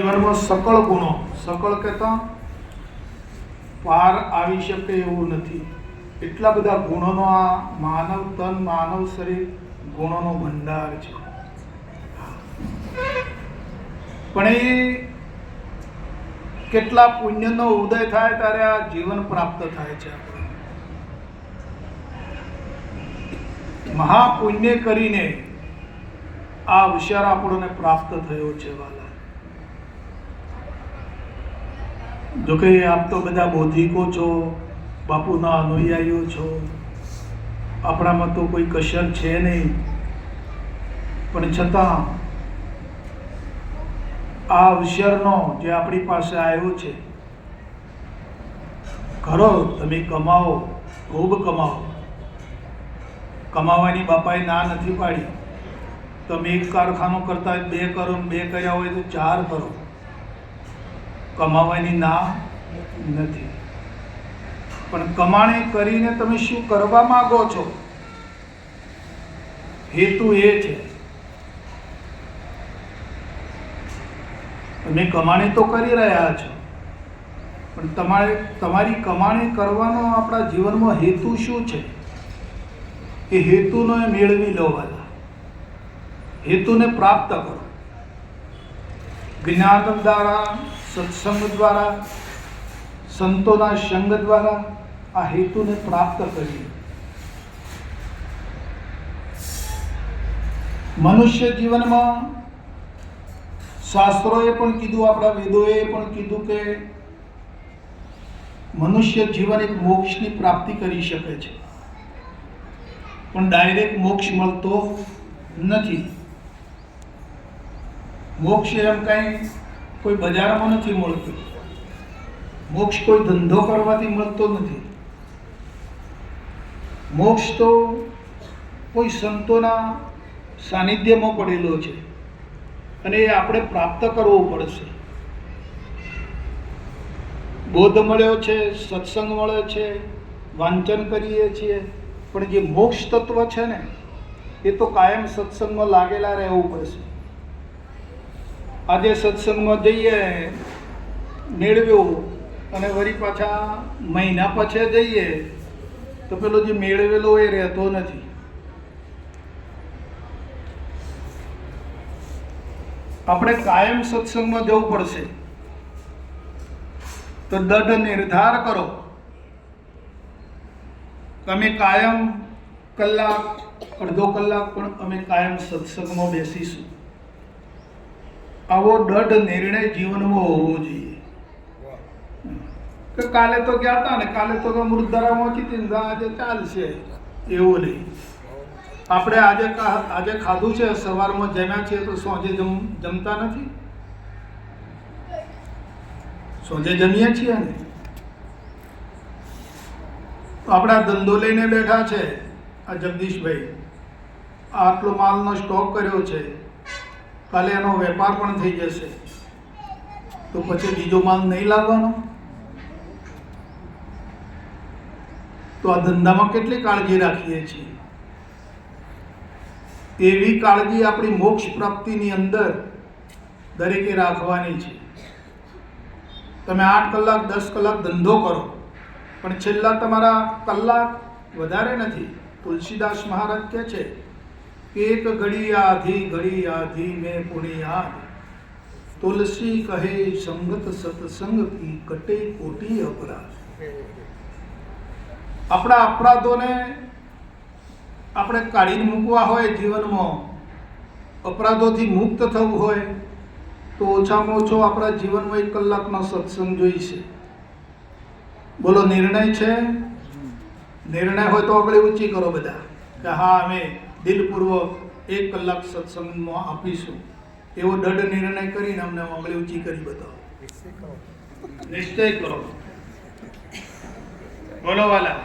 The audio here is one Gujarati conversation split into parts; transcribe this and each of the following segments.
જીવનમાં સકળ ગુણો, સકળ કહેતા પાર આવી શકે એવું નથી. એટલા બધા ગુણોનો આ માનવ તન, માનવ શરીર ગુણોનો ભંડાર છે. પણ એ કેટલા પુણ્યનો ઉદય થાય ત્યારે આ જીવન પ્રાપ્ત થાય છે મહાપુણ્ય કરીને આ વિચાર આપણને પ્રાપ્ત થયો છે વાલા જોકે આપ તો બધા બૌદ્ધિકો છો, બાપુના અનુયાયીઓ છો. આપણામાં તો કોઈ કસર છે નહીં. પણ છતાં, આ અવસરનો જે આપણી પાસે આવ્યો છે કરો તમે કમાવો, ખૂબ કમાઓ કમાવાની બાપાએ ના નથી પાડી. તમે એક કારખાનું કરતા બે કરો બે કર્યા હોય તો ચાર કરો. કમાવાની ના નથી. પણ કમાણી કરીને તમે શું કરવા માંગો છો? હેતુ એ છે. તમે કમાણી તો કરી રહ્યા છો, પણ તમારે, તમારી કમાણી કરવાનો આપણા જીવનમાં હેતુ શું છે? એ હેતુનો એ મેળવી લો વાલા હેતુને પ્રાપ્ત કરો. જ્ઞાન દ્વારા સત્સંગ દ્વારા, સંતોના સંગ દ્વારા આ હેતુને પ્રાપ્ત કરીએ. મનુષ્ય જીવનમાં શાસ્ત્રોએ પણ કીધું, આપણા વેદોએ પણ કીધું કે મનુષ્ય જીવન એક મોક્ષની પ્રાપ્તિ કરી શકે છે. પણ ડાયરેક્ટ મોક્ષ મળતો નથી. મોક્ષ એમ કાંઈ કોઈ બજારમાં નથી મળતું. મોક્ષ કોઈ ધંધો કરવાથી મળતો નથી. મોક્ષ તો કોઈ સંતોના સાનિધ્યમાં પડેલો છે અને એ આપણે પ્રાપ્ત કરવો પડશે. બોધ મળ્યો છે, સત્સંગ મળ્યો છે, વાંચન કરીએ છીએ, પણ જે મોક્ષ તત્વ છે ને, એ તો કાયમ સત્સંગમાં લાગેલા રહેવું પડશે. આજે સત્સંગમાં જઈએ, મેળવ્યો અને વળી પાછા મહિના પછી જઈએ, તો પેલો જે મેળવેલો એ રહેતો નથી. આપણે કાયમ સત્સંગમાં જવું પડશે. તો દઢ નિર્ધાર કરો. તમે કાયમ કલાક, અડધો કલાક પણ અમે કાયમ સત્સંગમાં બેસીશું. આવો દઢ નિર્ણય જીવનમાં હોવો જોઈએ. કે કાલે તો ગયા હતા ને, કાલે તો મૃતધરામાં કીધી આજે ચાલશે. એવું નહીં. આપણે આજે આજે ખાધું છે, સવારમાં જમ્યા છીએ તો સોજે જમ જમતા નથી? સોજે જમીએ છીએ ને? આપણા ધંધો લઈને બેઠા છે, આ જગદીશભાઈ. આટલો માલનો સ્ટોક કર્યો છે. કાલે એનો વેપાર પણ થઈ જશે. તો પછી બીજો માલ નહીં લાવવાનો? તો આ ધંધામાં કેટલી કાળજી રાખીએ છીએ? એવી કાળજી આપણી મોક્ષ પ્રાપ્તિની અંદર દરેકે રાખવાની છે. તમે આઠ કલાક, દસ કલાક ધંધો કરો, પણ છેલ્લા તમારા કલાક વધારે નથી. તુલસીદાસ મહારાજ કહે છે એક ઘડી આધી ઘડી આધી મેં પુણી યાદ તુલસી કહે સંગત સત્સંગ કી કટે કોટી અપરાધ. આપણા અપરાધોને આપણે કાઢીને મૂકવા હોય જીવનમાં અપરાધોથી મુક્ત થવું હોય તો ઓછામાં ઓછો આપણા જીવનમાં એક કલાકનો સત્સંગ જોઈશે. બોલો નિર્ણય છે? નિર્ણય હોય તો આપણે ઊંચી કરો બધા. કે હા અમે દિલપૂર્વક એક કલાક સત્સંગમાં આપીશું. એવો દઢ નિર્ણય કરીને અમને આગળ ઊંચી કરી બતાવો. નિશ્ચય કરો. બોલો વાલા.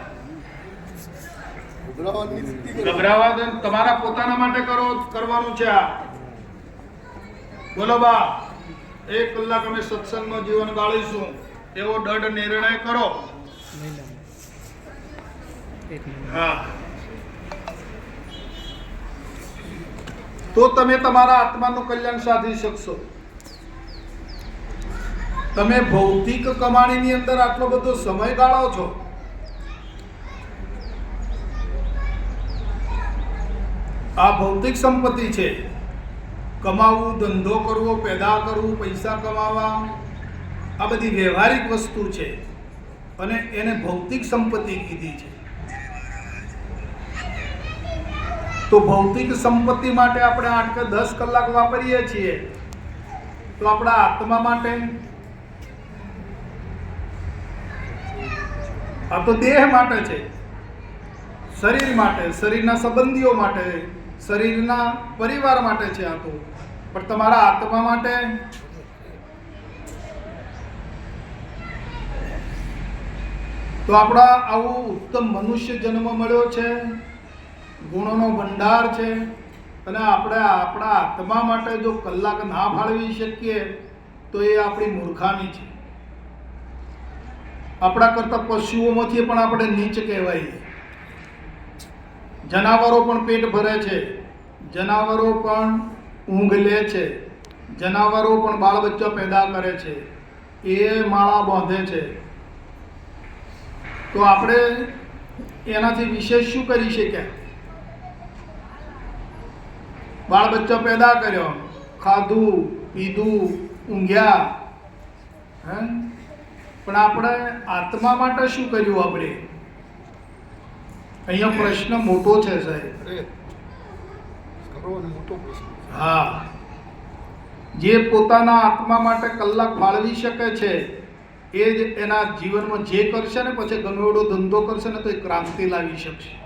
ગભરાવા તમારા પોતાના માટે કરો કરવાનું છે આ. બોલો બા એક કલાક અમે સત્સંગમાં જીવન ગાળીશું. એવો દઢ નિર્ણય કરો. હા. તો તમે તમારા આત્માનું કલ્યાણ સાધી શકશો. તમે ભૌતિક કમાણીની અંદર આટલો બધો સમય ગાળો છો. આ ભૌતિક સંપત્તિ છે. કમાવવું ધંધો કરવો, પેદા કરવું, પૈસા કમાવા, આ બધી વ્યવહારિક વસ્તુ છે. અને એને ભૌતિક સંપત્તિ કીધી છે. તો ભૌતિક સંપત્તિ માટે આપણે આઠ કે દસ કલાક વાપરીએ છીએ. તો આપણા આત્મા માટે? આ તો દેહ માટે છે. શરીર માટે, શરીરના સંબંધીઓ માટે, શરીરના પરિવાર માટે છે આ તો. પણ તમારા આત્મા માટે? તો આપણા આવું ઉત્તમ મનુષ્ય જન્મ મળ્યો છે. ગુણોનો ભંડાર છે. અને આપણે આપણા આત્મા માટે જો કલાક ના ફાળવી શકીએ, તો એ આપણી મૂર્ખામી છે. આપણા કરતા પશુઓમાંથી પણ આપણે નીચ કહેવાય જનાવરો પણ પેટ ભરે છે. જનાવરો પણ ઊંઘ લે છે. જનાવરો પણ બાળ બચ્ચા પેદા કરે છે. એ માળા બાંધે છે. તો આપણે એનાથી વિશેષ શું કરી શક્યા? બાળ બચ્ચો પેદા કર્યો. ખાધું પીધું ઊંઘ્યા. હે? પણ આપણે આત્મા માટે શું કર્યું આપણે? અહીંયા પ્રશ્ન મોટો છે સાહેબ. હા. જે પોતાના આત્મા માટે કલાક ફાળવી શકે છે એ જ એના જીવનમાં જે કરશે ને પછી ગમે એવડો ધંધો કરશે ને તો એ ક્રાંતિ લાવી શકશે.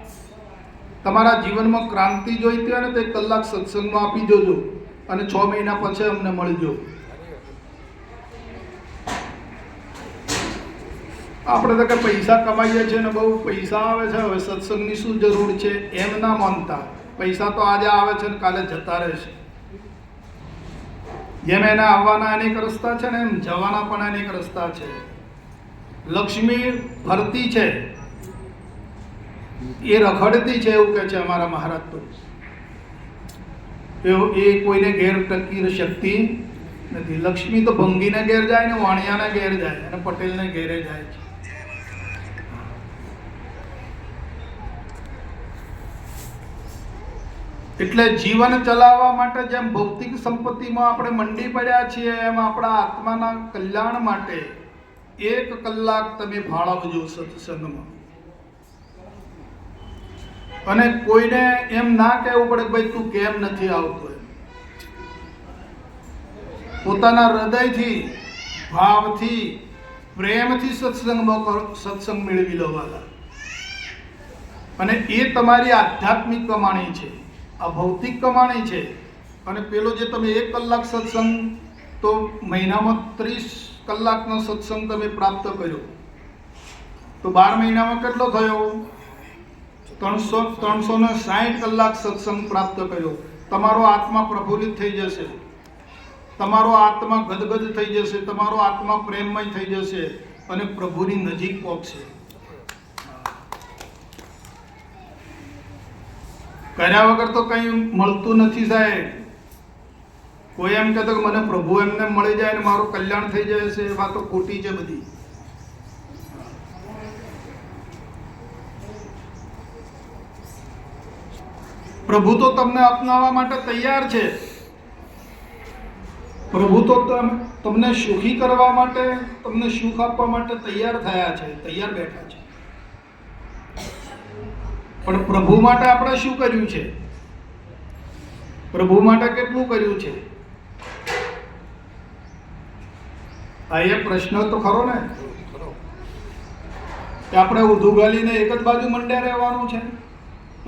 તમારા જીવનમાં ક્રાંતિ જોઈતી હોય ને તો એક કલાક સત્સંગમાં આપી દેજો અને છ મહિના પછી અમને મળજો. આપણે તો કે પૈસા કમાઈએ છીએ ને બહુ પૈસા આવે છે, હવે સત્સંગની શું જરૂર છે એમ ના માનતા. પૈસા તો આજે આવે છે ને કાલે જતા રહેશે. જેમ એના આવવાના અનેક રસ્તા છે ને એમ જવાના પણ અનેક રસ્તા છે. લક્ષ્મી ભરતી છે. એ રખડતી છે એવું કહે છે અમારા મહારાજ તો એ કોઈને ઘેર ટકી શક્તિ નથી. લક્ષ્મી તો ભંગીને ઘેર જાય ને વાણિયાને ઘેર જાય અને પટેલને ઘેરે જાય છે. એટલે જીવન ચલાવવા માટે જેમ ભૌતિક સંપત્તિમાં આપણે મંડી પડ્યા છીએ, એમ આપણા આત્માના કલ્યાણ માટે એક કલાક તમે ફાળવજો સત્સંગમાં. અને કોઈને એમ ના કહેવું પડે કે ભાઈ તું કેમ નથી આવતો પોતાના હૃદયથી, ભાવથી, પ્રેમથી સત્સંગમાં સત્સંગ મેળવી લેવાના. અને એ તમારી આધ્યાત્મિક કમાણી છે, આ ભૌતિક કમાણી છે. અને પેલો જે તમે એક કલાક સત્સંગ, તો મહિનામાં ત્રીસ કલાકનો સત્સંગ તમે પ્રાપ્ત કર્યો. તો બાર મહિનામાં કેટલો થયો? ત્રણસો ત્રણસો ને સાઠ કલાક સત્સંગ પ્રાપ્ત કર્યો. તમારો આત્મા પ્રફુલ્લિત થઈ જશે. તમારો આત્મા ગદગદ થઈ જશે. તમારો આત્મા પ્રેમમય થઈ જશે અને પ્રભુની નજીક પહોંચશે. કર્યા વગર તો કંઈ મળતું નથી સાહેબ. કોઈ એમ કહેતો કે મને પ્રભુ એમને મળી જાય ને મારું કલ્યાણ થઈ જાય છે. એ વાતો ખોટી છે બધી. પ્રભુ તો તમને અપનાવવા માટે તૈયાર છે. પ્રભુ તો તમ- તમને સુખી કરવા માટે, તમને સુખ આપવા માટે તૈયાર થયા છે, તૈયાર બેઠા છે. પણ પ્રભુ માટે આપણે શું કર્યું છે? પ્રભુ માટે કેટલું કર્યું છે? આ એ પ્રશ્ન તો ખરો ને? કે આપણે ઊંધું ગાલીને એક જ બાજુ મંડ્યા રહેવાનું છે?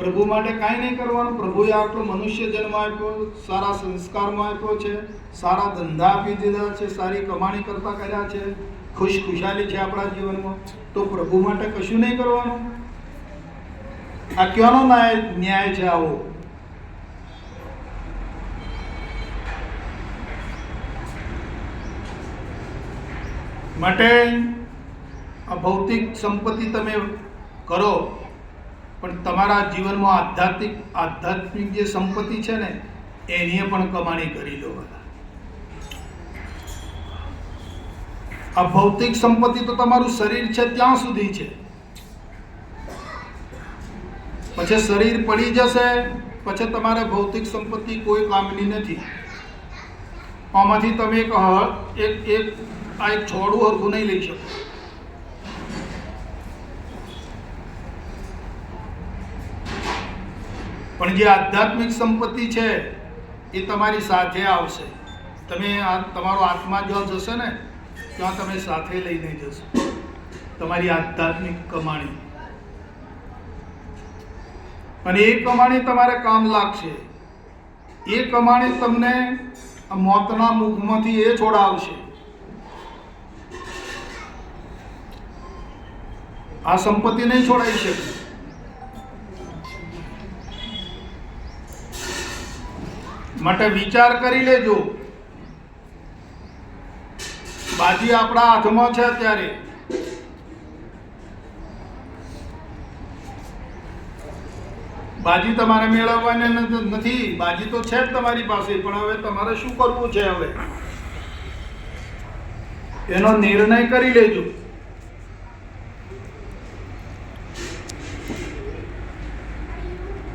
પ્રભુ માટે કાંઈ નહીં કરવાનું. પ્રભુએ આટલો મનુષ્ય જન્મ આપ્યો, સારા સંસ્કારમાં આપ્યો છે, સારા ધંધા આપી દીધા છે, સારી કમાણી કરતા કર્યા છે, ખુશ ખુશાલી છે આપણા જીવનમાં. તો પ્રભુ માટે કશું નહીં કરવાનું? આ ક્યાંનો ન્યાય છે આવો? માટે આ ભૌતિક સંપત્તિ તમે કરો. પણ તમારા જીવનમાં આધ્યાત્મિક આધ્યાત્મિક જે સંપત્તિ છે ને એની પણ કમાણી કરી લો આ ભૌતિક સંપત્તિ તો તમારું શરીર છે, ત્યાં સુધી છે. પછી શરીર પડી જશે, પછી તમારે ભૌતિક સંપત્તિ કોઈ કામની નથી. આમાંથી તમે એક એક એક, આ એક છોડું હરખું નહીં લઈ શકો. પણ જે આધ્યાત્મિક સંપત્તિ છે, એ તમારી સાથે આવશે. તમે તમારો આત્મા જ્યાં જશે ને, ત્યાં તમે સાથે લઈને જશો. તમારી આધ્યાત્મિક કમાણી. અને એ કમાણી તમારે કામ લાગશે. એ કમાણી તમને મોતના મુખમાંથી એ છોડાવશે. આ સંપત્તિ નહીં છોડાઈ શકે. માટે વિચાર કરી લેજો. બાજી આપણા હાથમાં છે અત્યારે. બાજી તમારે મેળવવાની નથી. બાજી તો છે જ તમારી પાસે, પણ હવે તમારે શું કરવું છે હવે? એનો નિર્ણય કરી લેજો.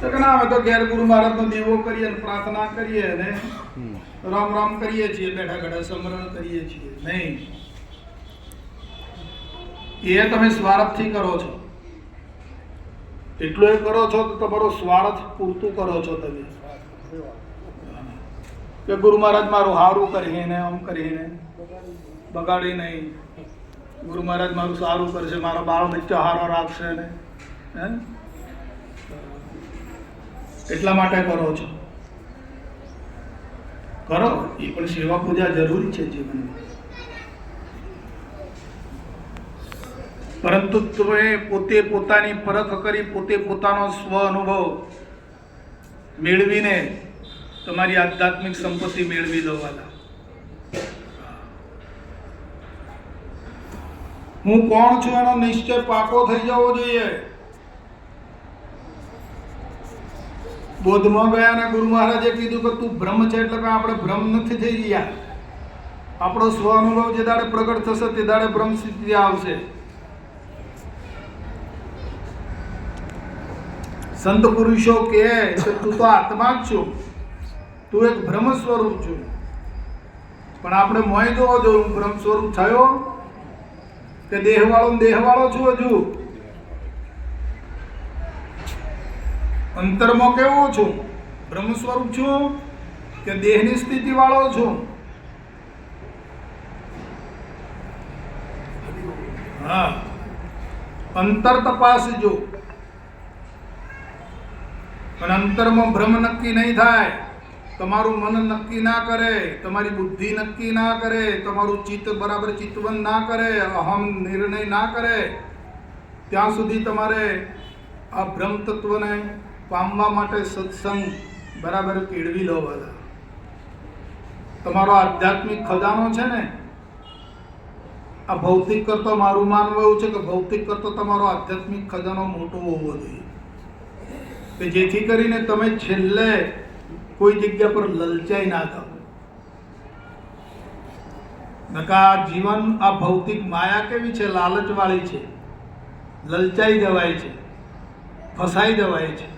તો કે ના અમે તો ઘેર ગુરુ મહારાજનો દેવો કરીએ પ્રાર્થના કરીએ અને રામ રામ કરીએ છીએ બેઠા બેઠા સમરણ કરીએ છીએ. નહીં. એ તમે સ્વાર્થથી કરો છો. એટલું એ કરો છો તો તમારો સ્વાર્થ પૂરતું કરો છો તમે. કે ગુરુ મહારાજ મારું સારું કરીને આમ કરીને બગાડી નહીં. ગુરુ મહારાજ મારું સારું કરશે મારો બાળ બચ્ચો હારો રાખશે ને. હે? એટલા માટે કરો છો? કરો? એ પણ સેવા પૂજા જરૂરી છે જીવનમાં. પરંતુ તમે પોતે પોતાની પરખ કરી, પોતે પોતાનો સ્વ અનુભવ મેળવીને તમારી આધ્યાત્મિક સંપત્તિ મેળવી લો હું કોણ છું એનો નિશ્ચય પાકો થઈ જવો જોઈએ. બોધમાં અને ગુરુ મહારાજે કીધું કે તું બ્રહ્મ છે એટલે કે આપણે બ્રહ્મ નથી થઈ ગયા આપણો સ્વ અનુભવ જે દાડે પ્રગટ થશે તે દાડે બ્રહ્મ સ્થિતિ આવશે. સંત પુરુષો કે તું તો આત્મા જ છું. તું એક બ્રહ્મ સ્વરૂપ છું. પણ આપણે મોય જોવો જો હું બ્રહ્મ સ્વરૂપ થયો? કે દેહવાળો દેહવાળો છું હજુ? અંતરમાં કેવો છું? બ્રહ્મ સ્વરૂપ છું કે દેહની સ્થિતિ વાળો છું? હા. અંતર તપાસજો. પણ અંતરમાં ભ્રમ નક્કી નહીં થાય. તમારું મન નક્કી ના કરે, તમારી બુદ્ધિ નક્કી ના કરે, તમારું ચિત્ત બરાબર ચિત્તવન ના કરે, અહમ નિર્ણય ના કરે, ત્યાં સુધી તમારે આ ભ્રમ તત્વને પામવા માટે સત્સંગ બરાબર કેળવી લો બધા. તમારો આધ્યાત્મિક ખજાનો છે ને, આ ભૌતિક કરતો મારું માનવું એવું છે કે ભૌતિક કરતો તમારો આધ્યાત્મિક ખજાનો મોટો હોવો જોઈએ. કે જેથી કરીને તમે છેલ્લે કોઈ જગ્યા પર લલચાઈ ના થાવ નકા જીવન, આ ભૌતિક માયા કેવી છે? લાલચવાળી છે. લલચાઈ જવાય છે. ફસાઈ જવાય છે.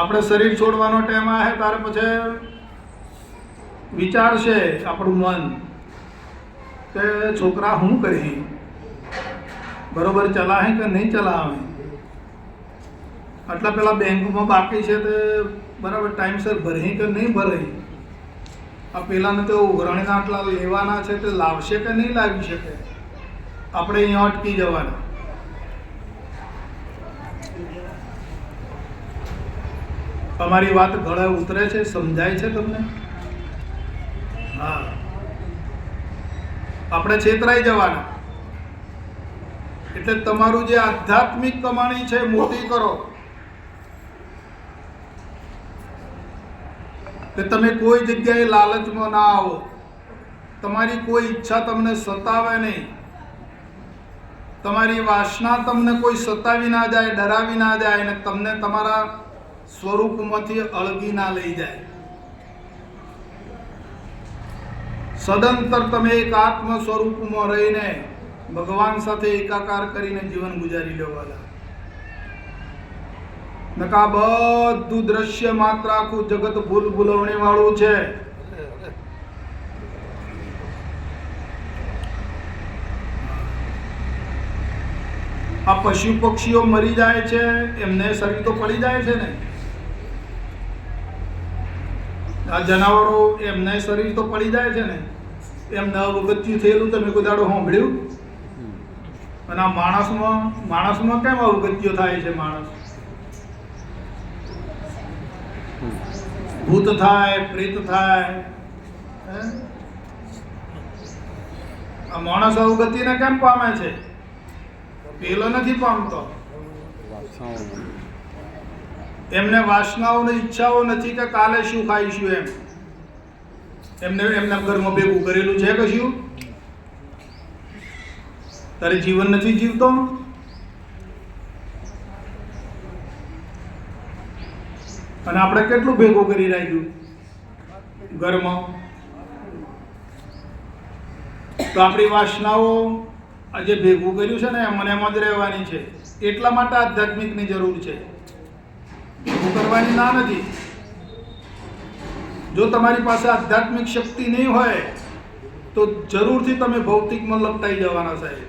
આપણે શરીર છોડવાનો ટાઈમ આવે ત્યારે પછી વિચારશે આપણું મન કે છોકરા શું કરી? બરોબર ચલાવે કે નહીં ચલાવે? આટલા પેલા બેંકમાં બાકી છે તે બરાબર ટાઈમસર ભરે કે નહીં ભરે? આ પેલાને તો ઉઘરાણીના આટલા લેવાના છે તે લાવશે કે નહીં લાવી શકે? આપણે અહીંયા અટકી જવાના. તમારી વાત ગળે ઉતરે છે, સમજાય છે તમને? હા. આપણે છેતરાઈ જવાના. એટલે તમારું જે આધ્યાત્મિક કમાણી છે, મોટી કરો. કે તમે કોઈ જગ્યાએ લાલચમાં ના આવો. તમારી કોઈ ઈચ્છા તમને સતાવે નહીં. તમારી વાસના તમને કોઈ સતાવી ના જાય, ડરાવી ના જાય અને તમને તમારા સ્વરૂપમાંથી અળગી ના લઈ જાય. સદંતર તમે એક આત્મ સ્વરૂપમાં રહીને ભગવાન સાથે એકાકાર કરીને જીવન ગુજારી લો નકા બધું દ્રશ્ય માત્ર આખું જગત ભૂલ ભૂલવણી વાળું છે. આ પશુ પક્ષીઓ મરી જાય છે, એમને શરીર તો પડી જાય છે ને આ જનાવરો એમને શરીર તો પડી જાય છે ને એમને અવગત્યું થયેલું તમે કોઈ દાડો સાંભળ્યું? અને આ માણસમાં માણસમાં કેમ અવગત્યો થાય છે માણસ? ભૂત થાય, પ્રેત થાય? આ માણસ અવગતિને કેમ પામે છે? પેલો નથી પામતો. એમને વાસનાઓ ને ઈચ્છાઓ નથી કે કાલે શું ખાઈશું એમ. એમને એમના ઘરમાં ભેગું કરેલું છે કશું? તારે જીવન નથી જીવતો? અને આપણે કેટલું ભેગું કરી રાખ્યું? ઘરમાં. તો આપણી વાસનાઓ આજે ભેગું કર્યું છે ને મને એમ જ રહેવાની છે. એટલા માટે આધ્યાત્મિકની જરૂર છે. ભેગું કરવાની ના નથી. જો તમારી પાસે આધ્યાત્મિક શક્તિ નહીં હોય, તો જરૂરથી તમે ભૌતિકમાં લપટાઈ જવાના સાહેબ.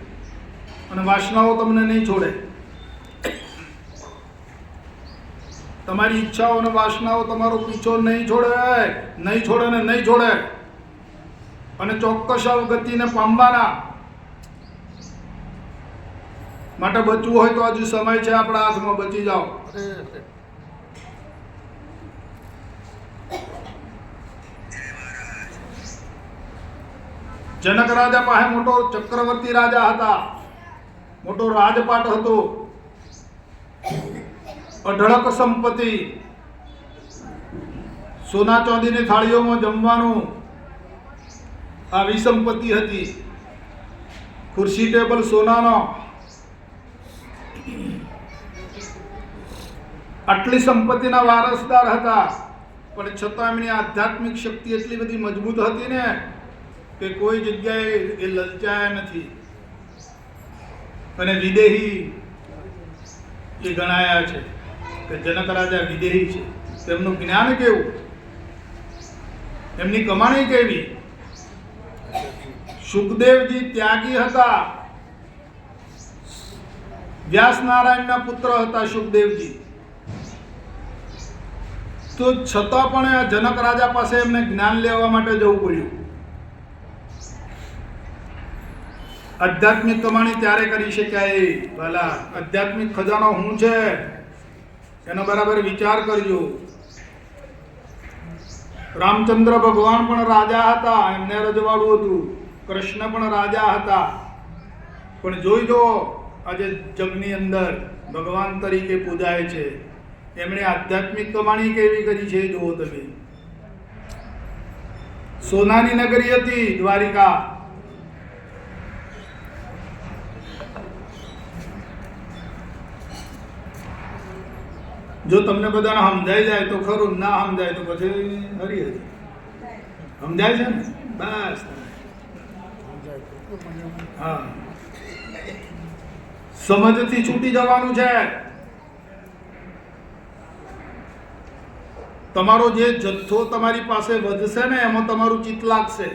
અને વાસનાઓ તમને નહીં છોડે. તમારી ઈચ્છાઓ અને વાસનાઓ તમારો પીછો નહીં છોડે નહીં છોડે ને નહીં છોડે. અને ચોક્કસ અવગતિને પામવાના. માટે બચવું હોય તો હજુ સમય છે, આપણા હાથમાં બચી જાઓ. જનક રાજા પાસે મોટો ચક્રવર્તી રાજા હતા. મોટો રાજપાટ હતો. અઢળક સંપત્તિ. સોના ચાંદીની થાળીઓમાં જમવાનું. આવી સંપત્તિ હતી. ખુરશી, ટેબલ, સોનાનો. આટલી સંપત્તિના વારસદાર હતા. પણ છતાં એમની આધ્યાત્મિક શક્તિ એટલી બધી મજબૂત હતી ને કે કોઈ જગ્યાએ એ લલચાયા નથી. અને વિદેહી એ ગણાયા છે કે જનક રાજા વિદેહી છે. તેમનું જ્ઞાન કેવું? એમની કમાણી કેવી? સુખદેવજી ત્યાગી હતા. વ્યાસ નારાયણના પુત્ર હતા સુખદેવજી. તો છતાં પણ આ જનક રાજા પાસે એમને જ્ઞાન લેવા માટે જવું પડ્યું. આધ્યાત્મિક કમાણી ત્યારે કરી શકાય. ભલા, આધ્યાત્મિક ખજાનો શું છે? એનો બરાબર વિચાર કરજો. રામચંદ્ર ભગવાન પણ રાજા હતા, એમને રજવાડું હતું. કૃષ્ણ પણ રાજા હતા. પણ જોઈ જો આજે જગની અંદર ભગવાન તરીકે પૂજાય છે. એમણે આધ્યાત્મિક કમાણી કેવી કરી છે? જુઓ તમે. સોનાની નગરી હતી, દ્વારિકા. જો તમને બધાને સમજાઈ જાય તો ખરું, ના સમજાય તો પછી હરી હરી. સમજાય છે ને? બસ. હા. સમજથી છૂટી જવાનું છે. તમારો જે જથ્થો તમારી પાસે વધશે ને, એમાં તમારું ચિત્ત લાગશે.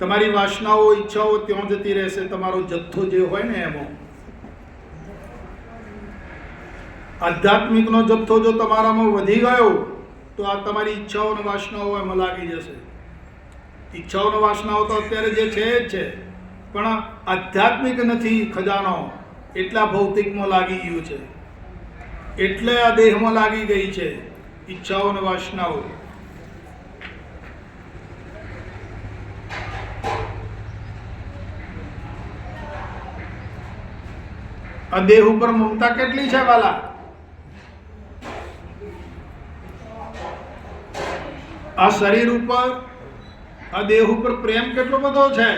તમારી વાસનાઓ, ઈચ્છાઓ ત્યાં જતી રહેશે, તમારો જથ્થો જે હોય ને એમાં. આધ્યાત્મિકનો જથ્થો જો તમારામાં વધી ગયો, તો આ તમારી ઈચ્છાઓ અને વાસનાઓ એમાં લાગી જશે. ઈચ્છાઓ અને વાસનાઓ તો અત્યારે જે છે જ છે, પણ આધ્યાત્મિક નથી ખજાનો, એટલા ભૌતિકમાં લાગી ગયું છે. એટલે આ દેહમાં લાગી ગઈ છે ઈચ્છાઓ અને વાસનાઓ. આ દેહ ઉપર મમતા કેટલી છે વાલા આ શરીર ઉપર, આ દેહ ઉપર પ્રેમ કેટલો બધો છે?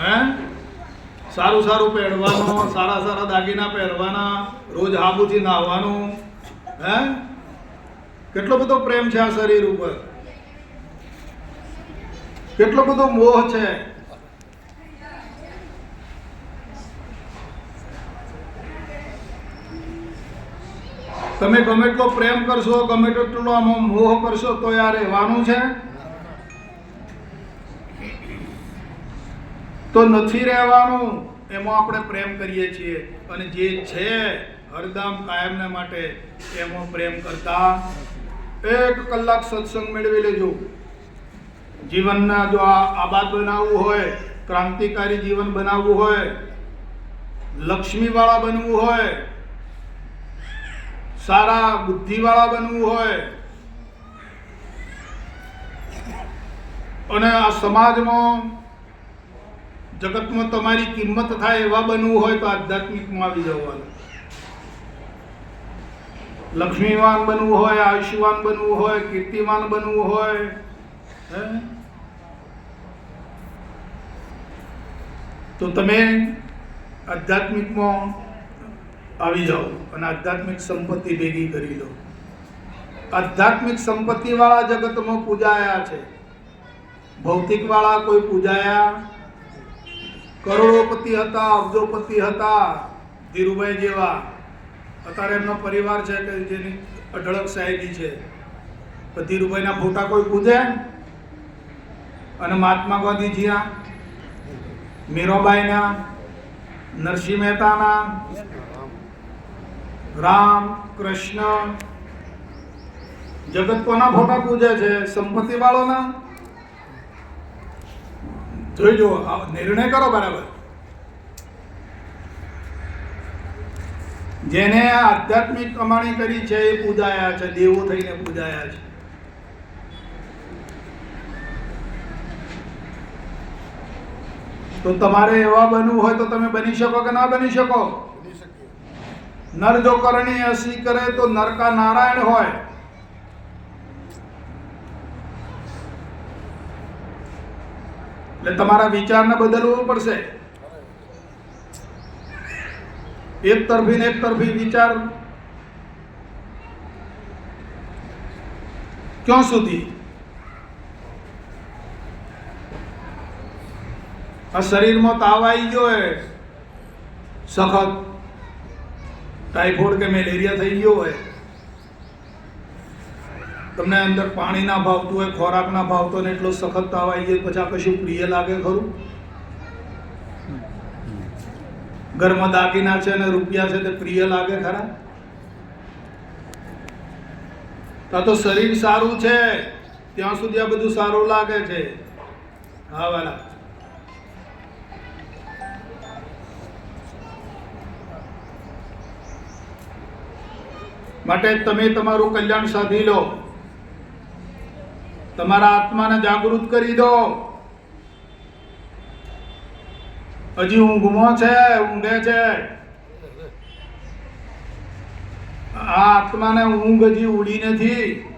હે? સારું સારું પહેરવાનું, સારા સારા દાગીના પહેરવાના, રોજ હાબુથી નાહવાનું, હે? કેટલો બધો પ્રેમ છે આ શરીર ઉપર? કેટલો બધો મોહ છે? તમે ગમે એટલો પ્રેમ કરશો, ગમે તેટલો આમ મોહ કરશો, તો યાર રહેવાનું છે. તો નથી રહેવાનું, એમાં આપણે પ્રેમ કરીએ છીએ. અને જે છે હરદામ કાયમને માટે, એમાં પ્રેમ કરતા એક કલાક સત્સંગ મેળવી લેજો. જીવનના જો આ આબાદ બનાવવું હોય, ક્રાંતિકારી જીવન બનાવવું હોય, લક્ષ્મીવાળા બનવું હોય સારા બુદ્ધિવાળા બનવું હોય અને આ સમાજમાં જગતમાં તમારી કિંમત થાય એવા બનવું હોય તો આધ્યાત્મિકમાં આવી જવાનું લક્ષ્મીવાન બનવું હોય, આયુષ્યવાન બનવું હોય, કીર્તિવાન બનવું હોય? તો તમે આધ્યાત્મિકમાં આવી જાઓ અને આધ્યાત્મિક સંપત્તિ ભેગી કરી લો. આધ્યાત્મિક સંપત્તિ વાળા જગતમાં પૂજાયા છે. ભૌતિક વાળા કોઈ પૂજાયા? કરોડોપતિ હતા, અબજોપતિ હતા, ધીરુભાઈ જેવા. અત્યારે એમનો પરિવાર છે કે જેની અઢળક સાહેબી છે. ધીરુભાઈના ફોટા કોઈ પૂજે? અને મહાત્મા ગાંધીજીના, મીરાબાઈના, નરસિંહ મહેતાના રામ કૃષ્ણ. જગત કોના ફોટા પૂજે છે? સંપત્તિ વાળોના જોઈજો જુઓ નિર્ણય કરો બરાબર. જેને આધ્યાત્મિક કમાણી કરી છે એ પૂજાયા છે, દેવો થઈને પૂજાયા છે. તો તમારે એવા બનવું હોય તો તમે બની શકો કે ના બની શકો? નર જો કરણી અસી કરે તો નરકા નારાયણ હોય. એટલે તમારા વિચારને બદલવું પડશે. એક તરફી ને એક તરફી વિચાર ક્યાં સુધી? આ શરીરમાં તાવ આવી ગયો સખત. ટાઇફોઇડ કે મેલેરિયા થઈ ગયો હોય, તમને અંદર પાણી ના ભાવતું હોય ખોરાક ના ભાવતો ને એટલો સખત તાવ આવી જાય, પછી કશું પ્રિય લાગે ખરું? ઘરમાં દાગીના છે ને રૂપિયા છે તે પ્રિય લાગે ખરા? તા તો શરીર સારું છે, ત્યાં સુધી આ બધું સારું લાગે છે. હા, વાલા. માટે તમે તમારું કલ્યાણ સાધી લો. તમારા આત્માને જાગૃત કરી દો. હજી ઊંઘમો છે, ઊંઘે છે. આ આત્માને ઊંઘ હજી ઉડી નથી.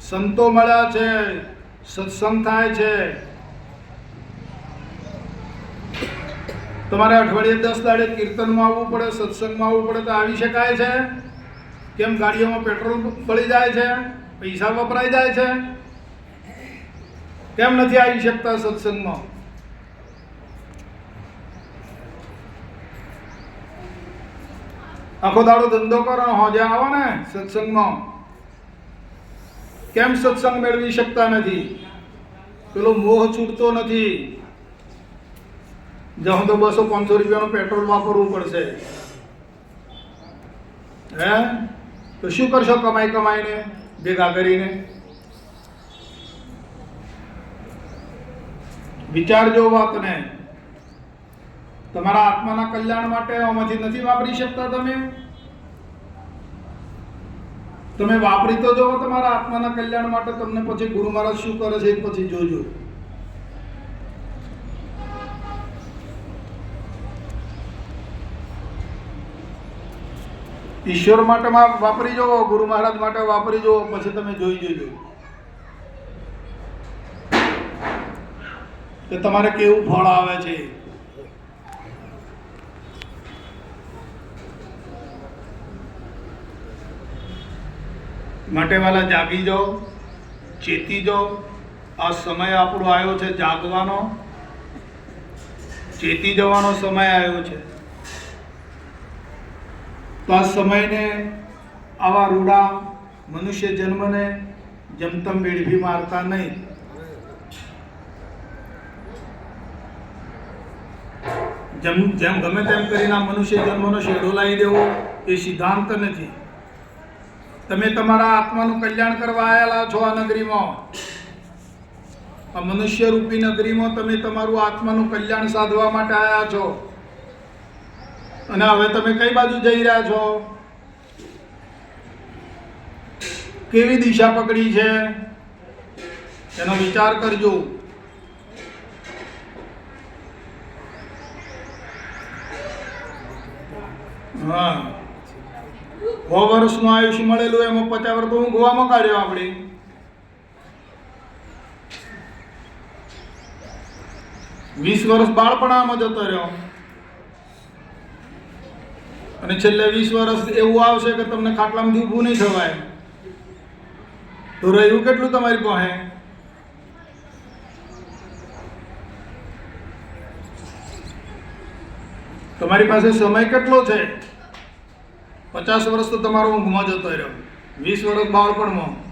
સંતો મળ્યા છે, સત્સંગ થાય છે. તમારે અઠવાડિયે દસ દાડે કીર્તનમાં આવવું પડે, સત્સંગમાં આવવું પડે તો આવી શકાય છે? કેમ ગાડીઓમાં પેટ્રોલ બળી જાય છે? પૈસા વપરાઈ જાય છે? કેમ નથી આવી શકતા સત્સંગમાં? આખો દાડો ધંધો કરો, હોજે આવો ને સત્સંગમાં. કેમ સત્સંગ મેળવી શકતા નથી? પેલો મોહ છૂટતો નથી. જ્યાં તો બસો પાંચસો રૂપિયાનું પેટ્રોલ વાપરવું પડશે. હે? તો શું કરશો કમાઈ કમાઈને, ભેગા કરીને? વિચારજો વાતને. તમારા આત્માના કલ્યાણ માટે આમાંથી નથી વાપરી શકતા તમે. તમે વાપરી તો જો તમારા આત્માના કલ્યાણ માટે. તમને પછી ગુરુ મહારાજ શું કરે છે પછી જોજો. ઈશ્વર માટે વાપરી જુઓ, ગુરુ મહારાજ માટે વાપરી જુઓ, પછી તમે જોઈ જોજો. કે તમારે કેવું ફળ આવે છે? માટે વાલા જાગી જાઓ, ચેતી જાઓ. આ સમય આપણો આવ્યો છે જાગવાનો. ચેતી જવાનો સમય આવ્યો છે. તો આ સમયને, આવા રૂડા મનુષ્ય જન્મને જમતમ બેડભી મારતા નહીં. જેમ જેમ ગમે તેમ કરીને મનુષ્ય જન્મનો શેડો લાવી દેવો, એ સિદ્ધાંત નથી. તમે તમારા આત્માનું કલ્યાણ કરવા આવેલા છો આ નગરીમાં. આ મનુષ્ય રૂપી નગરીમાં તમે તમારું આત્માનું કલ્યાણ સાધવા માટે આવ્યા છો. અને હવે તમે કઈ બાજુ જઈ રહ્યા છો? કેવી દિશા પકડી છે? એનો વિચાર કરજો. હા. સો વર્ષનું આયુષ્ય મળેલું એમાં પચાસ વર્ષ તો હું ગોવામાં કાઢ્યો આપણે. વીસ વર્ષ બાળપણામાં જતો રહ્યો. અને છેલ્લે વીસ વર્ષ એવું આવશે કે તમને ખાટલામાંથી ઊભું નહીં થવાય. તો રહ્યું કેટલું તમારી પાસે? તમારી પાસે સમય કેટલો છે? પચાસ વર્ષ તો તમારો ઊંઘમાં જતો રહ્યો. વીસ વર્ષ બાળપણમાં.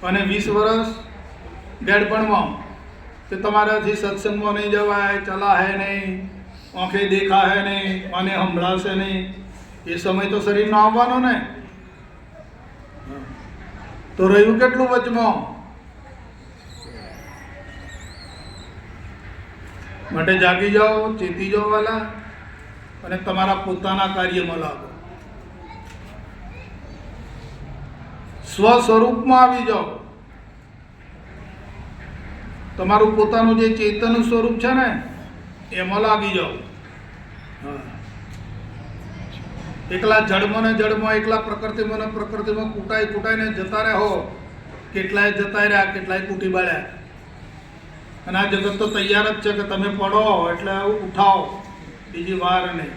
અને વીસ વર્ષ ડેડપણમાં કે તમારાથી સત્સંગમાં નહીં જવાય, ચલાહે નહીં. આંખે દેખાશે નહીં અને સંભળાશે નહીં. એ સમય તો શરીરનો આવવાનો ને. તો રહ્યું કેટલું વચમાં? માટે જાગી જાઓ, ચેતી જાઓ વાલા, અને તમારા પોતાના કાર્યમાં લાગો. સ્વ સ્વરૂપમાં આવી જાઓ. તમારું પોતાનું જે ચેતન સ્વરૂપ છે ને, એમાં લાગી જાઓ. એકલા જડમાં ને જડમાં એકલા પ્રકૃતિમાં પ્રકૃતિમાં કૂટાઈ કૂટાઈને જતા રહો. કેટલાય જતા રહ્યા, કેટલાય કૂટી બાળ્યા. અને આ જગત તો તૈયાર જ છે કે તમે પડો, એટલે ઉઠાવો બીજી વાર નહીં.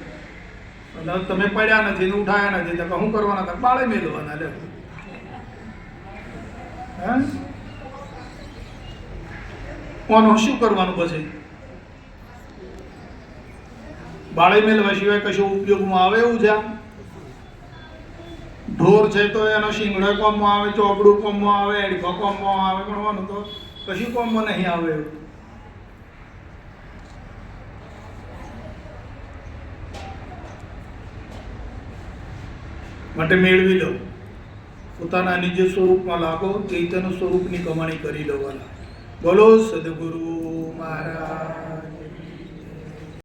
એટલે તમે પડ્યા નથી ને ઉઠાયા નથી, તો શું કરવાના હતા? બાળે મેળવાના લે. હે? કોનું શું કરવાનું પછી? બાળી મેળવા સિવાય કશું ઉપયોગમાં આવે એવું છે? ઢોર છે તો એનો શિંગડો કોમમાં આવે, ચોપડું કોમમાં આવે એડફો કોમમાં આવે, ભણવાનું તો કશું કોમમાં નહીં આવે એવું. માટે મેળવી લો. પોતાના નિજ સ્વરૂપમાં લાગો, ચૈતન્ય સ્વરૂપની કમાણી કરી લેવાના. બોલો, સદગુરુ મહારાજ.